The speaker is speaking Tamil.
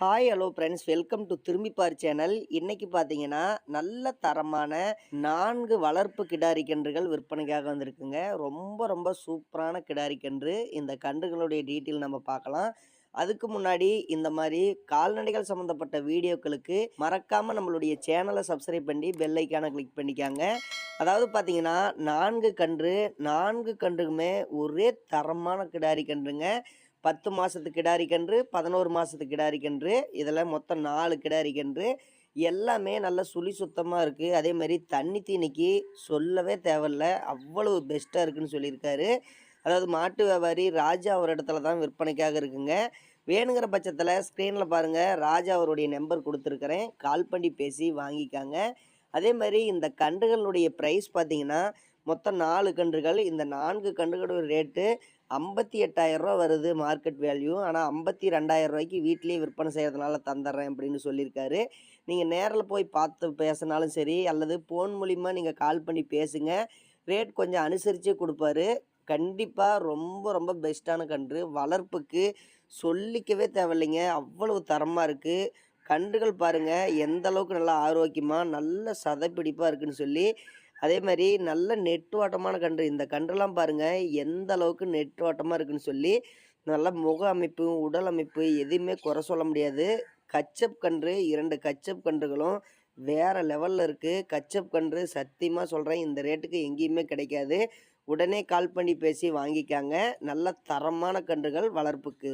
Hi hello friends welcome to Thirumbippaar channel இன்றைக்கி பார்த்தீங்கன்னா நல்ல தரமான நான்கு வளர்ப்பு கிடாரி கன்றுகள் விற்பனைக்காக வந்திருக்குங்க. ரொம்ப ரொம்ப சூப்பரான கிடாரி கன்று. இந்த கன்றுகளுடைய டீட்டெயில் நம்ம பார்க்கலாம். அதுக்கு முன்னாடி இந்த மாதிரி கால்நடைகள் சம்மந்தப்பட்ட வீடியோக்களுக்கு மறக்காமல் நம்மளுடைய சேனலை சப்ஸ்கிரைப் பண்ணி பெல் ஐக்கானை கிளிக் பண்ணிக்காங்க. அதாவது பார்த்தீங்கன்னா நான்கு கன்று நான்கு கன்றுக்குமே ஒரே தரமான கிடாரி கன்றுங்க. பத்து மாதத்து கிடாரி கன்று பதினோரு மாதத்து கிடாரி கன்று இதில் மொத்தம் நாலு கிடாரி கன்று. எல்லாமே நல்ல சுழி சுத்தமாக இருக்குது அதே மாதிரி தண்ணி தீனிக்கு சொல்லவே தேவையில்ல. அவ்வளவு பெஸ்ட்டாக இருக்குன்னு சொல்லியிருக்காரு. அதாவது மாட்டு வியாபாரி ராஜா ஒரு இடத்துல தான் விற்பனைக்காக இருக்குங்க. வேணுங்கிற பட்சத்தில் ஸ்க்ரீனில் பாருங்கள் ராஜா அவருடைய நம்பர் கொடுத்துருக்குறேன். கால் பண்ணி பேசி வாங்கிக்காங்க. அதே மாதிரி இந்த கன்றுகளுடைய ப்ரைஸ் பார்த்தீங்கன்னா மொத்தம் நாலு கன்றுகள் இந்த நான்கு கன்றுகளோட ரேட்டு ஐம்பத்தி எட்டாயிரரூவா வருது மார்க்கெட் வேல்யூ ஆனால் ஐம்பத்தி ரெண்டாயிரம் ரூபாய்க்கு வீட்லேயே விற்பனை செய்கிறதுனால தந்துடுறேன் அப்படின்னு சொல்லியிருக்காரு. நீங்கள் நேரில் போய் பார்த்து பேசினாலும் சரி அல்லது ஃபோன் மூலிமா நீங்கள் கால் பண்ணி பேசுங்க. ரேட் கொஞ்சம் அனுசரித்து கொடுப்பாரு. கண்டிப்பாக ரொம்ப ரொம்ப பெஸ்ட்டான கன்று. வளர்ப்புக்கு சொல்லிக்கவே தேவையில்லைங்க. அவ்வளவு தரமாக இருக்குது கன்றுகள் பாருங்கள் எந்த அளவுக்கு நல்லா ஆரோக்கியமாக நல்ல சதைப்பிடிப்பாக இருக்குன்னு சொல்லி அதே மாதிரி நல்ல நெட்டுவாட்டமான கன்று. இந்த கன்றுலாம் பாருங்கள் எந்த அளவுக்கு நெட்டுவாட்டமாக இருக்குதுன்னு சொல்லி நல்ல முக அமைப்பு உடல் அமைப்பு எதுவுமே குறை சொல்ல முடியாது. கச்சப் கன்று இரண்டு கச்சப் கன்றுகளும் வேறு லெவலில் இருக்குது கச்சப் கன்று சத்தியமாக சொல்கிறேன் இந்த ரேட்டுக்கு எங்கேயுமே கிடைக்காது. உடனே கால் பண்ணி பேசி வாங்கிக்காங்க. நல்ல தரமான கன்றுகள் வளர்ப்புக்கு.